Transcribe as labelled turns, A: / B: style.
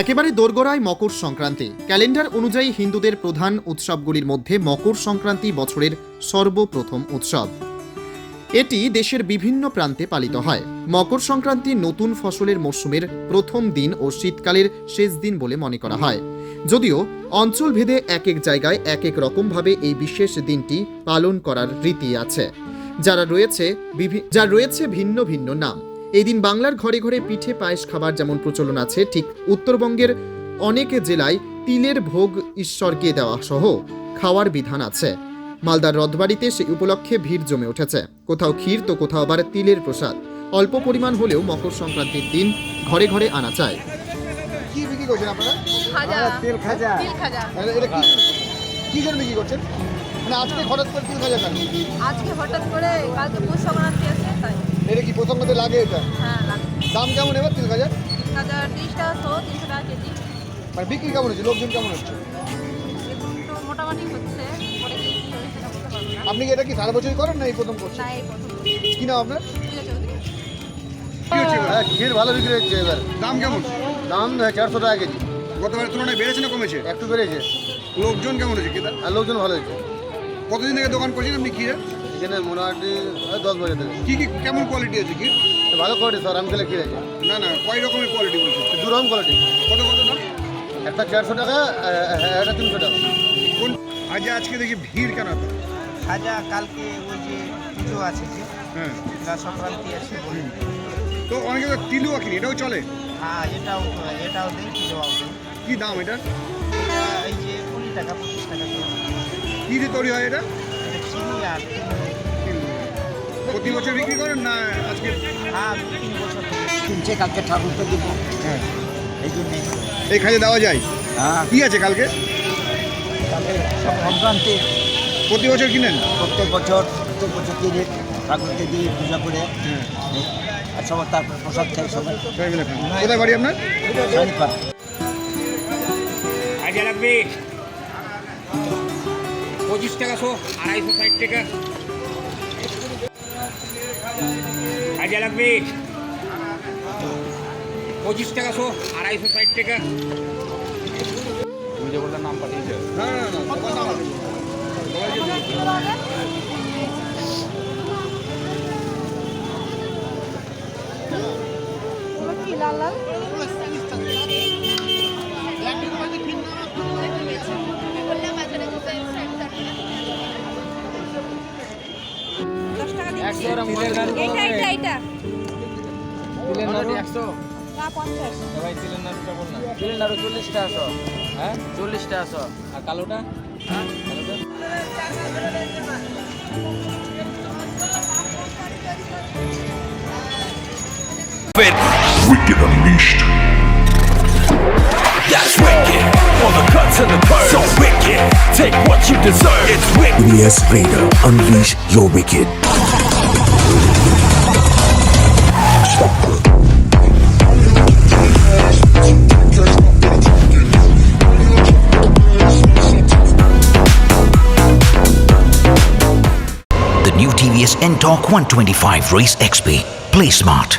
A: একেবারে দোরগোড়ায় মকর সংক্রান্তি। ক্যালেন্ডার অনুযায়ী হিন্দুদের প্রধান উৎসবগুলির মধ্যে মকর সংক্রান্তি বছরের সর্বপ্রথম উৎসব। এটি দেশের বিভিন্ন প্রান্তে পালিত হয়। মকর সংক্রান্তি নতুন ফসলের মরশুমের প্রথম দিন ও শীতকালের শেষ দিন বলে মনে করা হয়। যদিও অঞ্চলভেদে এক এক জায়গায় এক এক রকমভাবে এই বিশেষ দিনটি পালন করার রীতি আছে। যারা রয়েছে যার রয়েছে ভিন্ন ভিন্ন নাম। এই দিন বাংলার ঘরে ঘরে পিঠে পায়েস খাবার যেমন প্রচলন আছে ঠিক উত্তরবঙ্গের অনেক জেলায় তিলের ভোগ ঈশ্বরকে দেওয়া সহ খাওয়ার বিধান আছে। মালদার রথবাড়িতে সেই উপলক্ষে ভিড় জমে উঠেছে। কোথাও ক্ষীর তো কোথাও আবার তিলের প্রসাদ। অল্প পরিমাণ হলেও মকর সংক্রান্তির দিন ঘরে ঘরে আনা চায়
B: কি বিক্রি করছেন আপনারা?
C: খাজা।
B: তেল খাজা।
C: তিল খাজা।
B: এটা এটা কি কি জন্য বিক্রি করছেন? মানে আজকে হঠাৎ করে তিল খাজা কেন
C: আজকে হঠাৎ করে কালকে পৌষ সংক্রান্তি আছে তাই।
B: এটা কি প্রসঙ্গতে লাগে এটা।
C: হ্যাঁ
B: দাম কেমন এবার?
C: তিন হাজার?
B: মানে বিক্রি কেমন হচ্ছে? লোকজন কেমন হচ্ছে?
C: না।
B: আপনি কি এটা কি সারা বছরই করেন না এই প্রথম করছেন?
C: না এই প্রথম
B: কি নাম আপনার? হ্যাঁ ঘির ভালো বিক্রি হচ্ছে এবার।
D: দাম কেমন?
B: দাম চারশো টাকা কেজি।
D: গতবারের তুলনায় বেড়েছে না কমেছে?
B: একটু বেড়েছে।
D: লোকজন কেমন হয়েছে
B: আর লোকজন ভালো হয়েছে।
D: কতদিন থেকে দোকান করছেন আপনি কি
B: এখানে মোটামুটি ওই দশ বছর থেকে
D: কি কি কেমন কোয়ালিটি আছে কি?
B: ভালো কোয়ালিটি স্যার আমি খেলে কি আছে
D: না না কয় রকমের কোয়ালিটি বলছেন
B: দু রকম কোয়ালিটি
D: কত কত দাম?
B: একটা চারশো টাকা একটা তিনশো টাকা।
D: কোন আজ আজকে দেখি ভিড় কেন এত?
E: খাজা কালকে ওই যে পুজো আছে যে
D: হ্যাঁ।
E: সংক্রান্তি আছে
D: তো অনেকে তো তিলুয়া কিনি এটাও চলে?
E: হ্যাঁ এটাও এটাও পুজোও দেয়।
D: কি দাম এটা?
E: এই যে কুড়ি টাকা পঁচিশ টাকা
D: কি দিয়ে তৈরি হয় এটা? তিল। প্রতি বছর বিক্রি করেন না আজকে?
E: হ্যাঁ তিন বছর
F: কিনছে কালকে ঠাকুরকে দিব।
D: হ্যাঁ।
F: এই জন্যে।
D: এই খাজা দেওয়া যায়?
F: হ্যাঁ।
D: কি আছে কালকে?
F: তাহলে সব সংক্রান্তি।
D: প্রতি বছর কিনেন?
F: প্রত্যেক বছর প্রত্যেক বছর কিনে ঠাকুরকে দিয়ে পূজা করে।
D: হ্যাঁ।
F: আর সবার তারপর প্রসাদ খাই সবাই।
D: কোথায় বাড়ি আপনার?
F: শনিবার।
G: আইডিয়া লাগবে পঁচিশ টাকা শো আড়াইশো ষাট টাকা। আইডিয়া লাগবে? পঁচিশ টাকা শো আড়াইশো ষাট টাকা। তুমি যে বললে নাম পাঠিয়েছো।
D: দাম আছে।
C: কি লাল লাল? দশ টাকা দিচ্ছি। এইটা এইটা এইটা না পঞ্চাশ।
H: দিলেন আরও চল্লিশটা আসো। হ্যাঁ? চল্লিশটা আসো। আর কালোটা? হ্যাঁ? কালোটা
I: Wicked Unleashed. That's wicked. All the cuts and the curves. So wicked. Take what you deserve. It's wicked.
J: Yes, Vader, unleash your wicked.
K: The new TVS NTORQ 125 Race XP. Play smart.